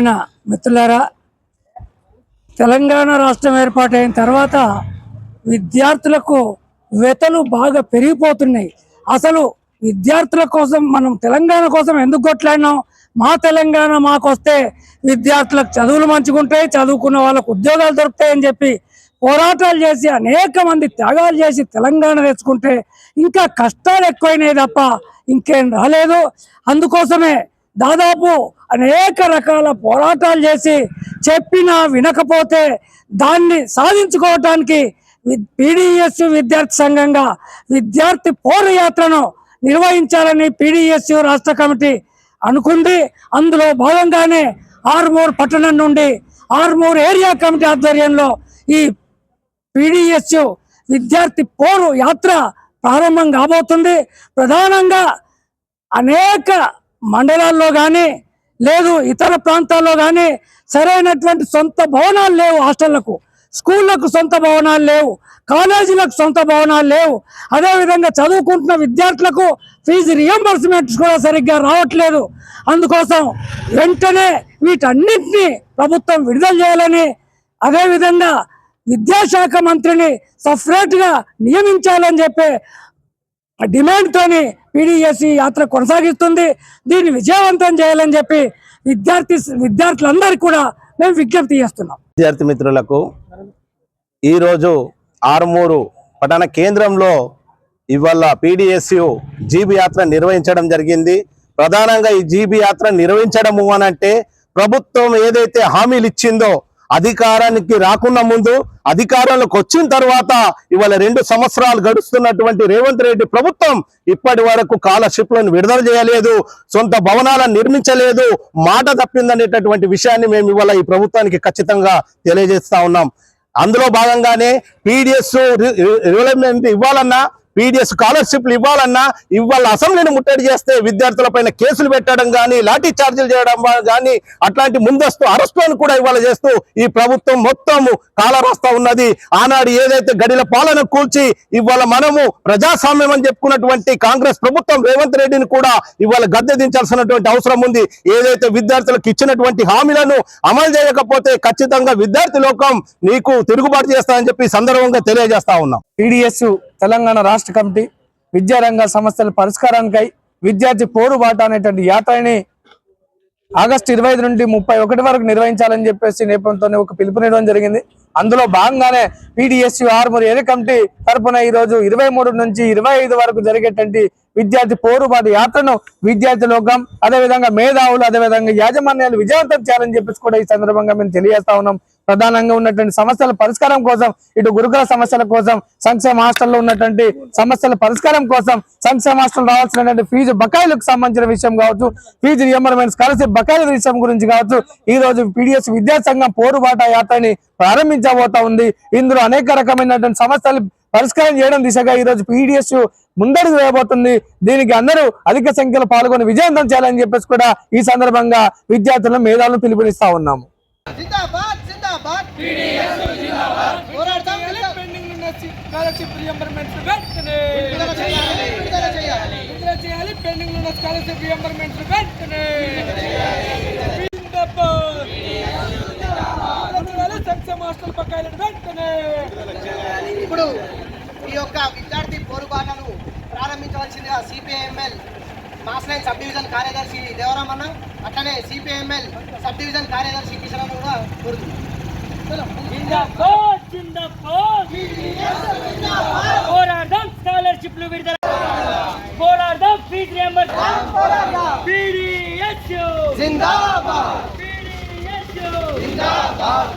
మిత్రులారా తెలంగాణ రాష్ట్రం ఏర్పాటైన తర్వాత విద్యార్థులకు వెతలు బాగా పెరిగిపోతున్నాయి. అసలు విద్యార్థుల కోసం మనం తెలంగాణ కోసం ఎందుకు కొట్లాడినాం? మా తెలంగాణ మాకు వస్తే విద్యార్థులకు చదువులు మంచుకుంటాయి చదువుకున్న వాళ్ళకు ఉద్యోగాలు దొరుకుతాయని చెప్పి పోరాటాలు చేసి అనేక మంది త్యాగాలు చేసి తెలంగాణ తెచ్చుకుంటే ఇంకా కష్టాలు ఎక్కువైనాయి తప్ప ఇంకేం రాలేదు. అందుకోసమే దాదాపు అనేక రకాల పోరాటాలు చేసి చెప్పినా వినకపోతే దాన్ని సాధించుకోవటానికి పీడిఎస్ విద్యార్థి సంఘంగా విద్యార్థి పోరయాత్రను నిర్వహించాలని పీడిఎస్ రాష్ట్ర కమిటీ అనుకుంది. అందులో భాగంగానే ఆర్మూర్ పట్టణం నుండి ఆర్మూర్ ఏరియా కమిటీ ఆధ్వర్యంలో ఈ పీడిఎస్ విద్యార్థి పోరు యాత్ర ప్రారంభం కాబోతుంది. ప్రధానంగా అనేక మండలాల్లో కానీ లేదు ఇతర ప్రాంతాల్లో కానీ సరైనటువంటి సొంత భవనాలు లేవు హాస్టళ్ళకు. స్కూళ్ళకు సొంత భవనాలు లేవు. కాలేజీలకు సొంత భవనాలు లేవు. అదేవిధంగా చదువుకుంటున్న విద్యార్థులకు ఫీజు రియంబర్స్మెంట్స్ కూడా సరిగ్గా రావట్లేదు. అందుకోసం వెంటనే వీటన్నిటిని ప్రభుత్వం విడుదల చేయాలని అదేవిధంగా విద్యాశాఖ మంత్రిని సపరేట్గా నియమించాలని చెప్పి డిమాండ్తోని పీడిఎస్సి యాత్ర కొనసాగిస్తుంది. దీన్ని విజయవంతం చేయాలని చెప్పి విద్యార్థి విద్యార్థులందరికీ కూడా మేము విజ్ఞప్తి చేస్తున్నాం. విద్యార్థి మిత్రులకు ఈరోజు ఆరుమూరు పట్టణ కేంద్రంలో ఇవాళ పీడిఎస్యు జీబీ యాత్ర నిర్వహించడం జరిగింది. ప్రధానంగా ఈ జీబీ యాత్ర నిర్వహించడము అనంటే ప్రభుత్వం ఏదైతే హామీలు ఇచ్చిందో అధికారానికి రాకుండా ముందు అధికారంలోకి వచ్చిన తర్వాత ఇవాళ రెండు సంవత్సరాలు గడుస్తున్నటువంటి రేవంత్ రెడ్డి ప్రభుత్వం ఇప్పటి వరకు కాలర్షిప్లను విడుదల చేయలేదు సొంత భవనాలను నిర్మించలేదు మాట తప్పిందనేటటువంటి విషయాన్ని మేము ఇవాళ ఈ ప్రభుత్వానికి ఖచ్చితంగా తెలియజేస్తా ఉన్నాం అందులో భాగంగానే పీడిఎస్ రివలమెంట్ ఇవ్వాలన్నా పీడిఎస్ స్కాలర్షిప్లు ఇవ్వాలన్నా ఇవాళ అసెంబ్లీని ముట్టడి చేస్తే విద్యార్థులపైన కేసులు పెట్టడం కానీ లాఠీ చార్జీలు చేయడం కానీ అట్లాంటి ముందస్తు అరెస్టులను కూడా ఇవాళ చేస్తూ ఈ ప్రభుత్వం మొత్తం కాలరాస్తా ఉన్నది. ఆనాడు ఏదైతే గడిల పాలన కూల్చి ఇవాళ మనము ప్రజాస్వామ్యం అని చెప్పుకున్నటువంటి కాంగ్రెస్ ప్రభుత్వం రేవంత్ రెడ్డిని కూడా ఇవాళ గద్దె దించాల్సినటువంటి అవసరం ఉంది. ఏదైతే విద్యార్థులకు ఇచ్చినటువంటి హామీలను అమలు చేయకపోతే ఖచ్చితంగా విద్యార్థి లోకం నీకు తిరుగుబాటు చేస్తానని చెప్పి సందర్భంగా తెలియజేస్తా ఉన్నాం. పీడిఎస్ తెలంగాణ రాష్ట్ర కమిటీ విద్యారంగ సమస్యల పరిష్కారానికై విద్యార్థి పోరుబాట అనేటువంటి యాత్రని ఆగస్టు ఇరవై ఐదు నుండి ముప్పై ఒకటి వరకు నిర్వహించాలని చెప్పేసి నేపథ్యంతోనే ఒక పిలుపునివ్వడం జరిగింది. అందులో భాగంగానే పీడిఎస్యు ఆర్మూర్ ఏరి కమిటీ తరపున ఈ రోజు ఇరవై మూడు నుంచి ఇరవై ఐదు వరకు జరిగేటువంటి విద్యార్థి పోరుబాటు యాత్రను విద్యార్థి లోకం అదేవిధంగా మేధావులు అదేవిధంగా యాజమాన్యాలు విజయవంతం చేయాలని చెప్పేసి కూడా ఈ సందర్భంగా మేము తెలియజేస్తా ఉన్నాం. ప్రధానంగా ఉన్నటువంటి సమస్యల పరిష్కారం కోసం ఇటు గురుకుల సమస్యల కోసం సంక్షేమ హాస్టల్లో ఉన్నటువంటి సమస్యల పరిష్కారం కోసం సంక్షేమ హాస్టల్ రావాల్సినటువంటి ఫీజు బకాయిలకు సంబంధించిన విషయం కావచ్చు ఫీజు రియంబర్మెంట్ స్కాలర్షిప్ బకాయిల విషయం గురించి కావచ్చు ఈ రోజు పీడిఎస్ విద్యా సంఘం పోరుబాట యాత్రని ప్రారంభించబోతా ఉంది. ఇందులో అనేక రకమైనటువంటి సమస్యలు పరిష్కారం చేయడం దిశగా ఈ రోజు పీడిఎస్ ముందడుగు వేయబోతుంది. దీనికి అందరూ అధిక సంఖ్యలో పాల్గొని విజయవంతం చేయాలని చెప్పేసి కూడా ఈ సందర్భంగా విద్యార్థులను మేధావులను పిలుపునిస్తా ఉన్నాము. జిందాబాద్. పోరాడతాం జిందాబాద్. పెండింగ్ ఉన్న స్కాలర్షిప్ రియంబర్మెంట్స్ వెంటనే. విడుదల చేయాలి విడుదల చేయాలి. విడుదల చేయాలి పెండింగ్ ఉన్న స్కాలర్షిప్ రియంబర్మెంట్స్ వెంటనే. జిందాబాద్. విడుదల చేయాలి సంక్షేమ హాస్టల్ బకాయిలను వెంటనే. ఇప్పుడు ఈ యొక్క విద్యార్థి పోరుబాటను ప్రారంభించవలసిందిగా CPI ML mass line sub division కార్యదర్శి దేవరామన్న అట్లనే సిపిఐఎంఎల్ సబ్ డివిజన్ కార్యదర్శి కిషన్ కూడా కోరుతున్నాం. పోరాడదాం స్కాలర్షిప్లు విడుదల పోరాడదాం ఫీజు రియంబర్స్మెంట్ పీడిఎస్ జిందాబాద్. పీడిఎస్ జిందాబాద్.